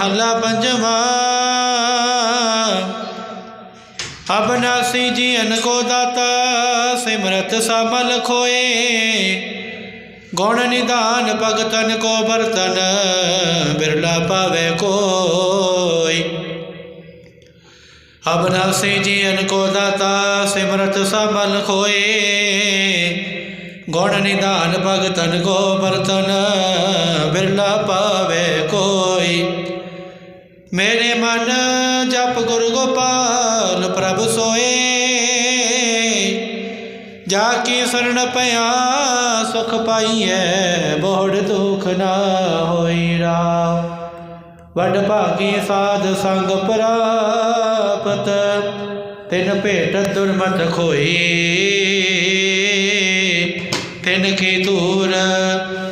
ਮਹੱਲਾ ਪੰਜਵਾਂ। ਅਬਨਾਸੀ ਜੀਨ ਕੋ ਦਾਤਾ, ਸਿਮਰਤ ਸਬਲ ਖੋਏ। ਗੁਣ ਨਿਧਾਨ ਭਗਤਨ ਕੋ ਬਰਤਨ ਬਿਰਲਾ ਪਾਵੇ ਕੋਈ। ਅਬਨਾਸੀ ਜੀ ਕੋ ਦਾਤਾ, ਸਿਮਰਤ ਸਬਲ ਖੋਏ। ਗੁਣ ਨਿਧਾਨ ਭਗਤਨ ਕੋ ਬਰਤਨ ਬਿਰਲਾ ਪਾਵੇ ਮੇਰੇ ਮਨ ਜਪ ਗੁਰ ਗੋਪਾਲ ਪ੍ਰਭ ਸੋਏ। ਜਾ ਕੀ ਸਰਣ ਪਿਆ, ਸੁਖ ਪਾਈਐ ਬੋੜ ਦੁਖ ਨਾ ਹੋਈ ਰਾ ਵਡ ਭਾਗੀ ਸਾਧ ਸੰਗ ਪ੍ਰਾਪਤ, ਤਿਨ ਭੇਟ ਦੁਰਮਤ ਖੋਈ। ਤਿਨ ਕੀ ਦੂਰ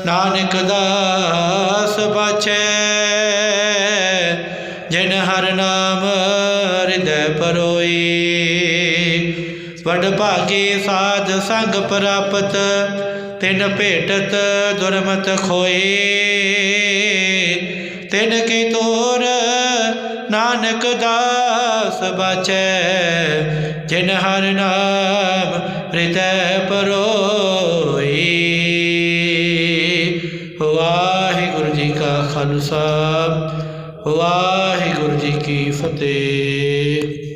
ਨਾਨਕ ਦਾਸ ਬਾਛੈ। ਜਿਨ ਹਰ ਨਾਮ ਹਿਰਦੈ ਪਰੋਈ। ਵਡ ਭਾਗੀ ਸਾਧ ਸੰਗ ਪ੍ਰਾਪਤ, ਤਿਨ ਭੇਟਤ ਦੁਰਮਤ ਖੋਏ ਤਿਨ ਕੀ ਤੋਰ ਨਾਨਕ ਦਾਸ ਬਚੈ, ਜਿਨ ਹਰ ਨਾਮ ਹਿਰਦੈ ਪਰੋਈ। ਵਾਹਿਗੁਰੂ ਜੀ ਕਾ ਖਾਲਸਾ। ਵਾਹਿਗੁਰੂ ਜੀ ਕੀ ਫਤਿਹ।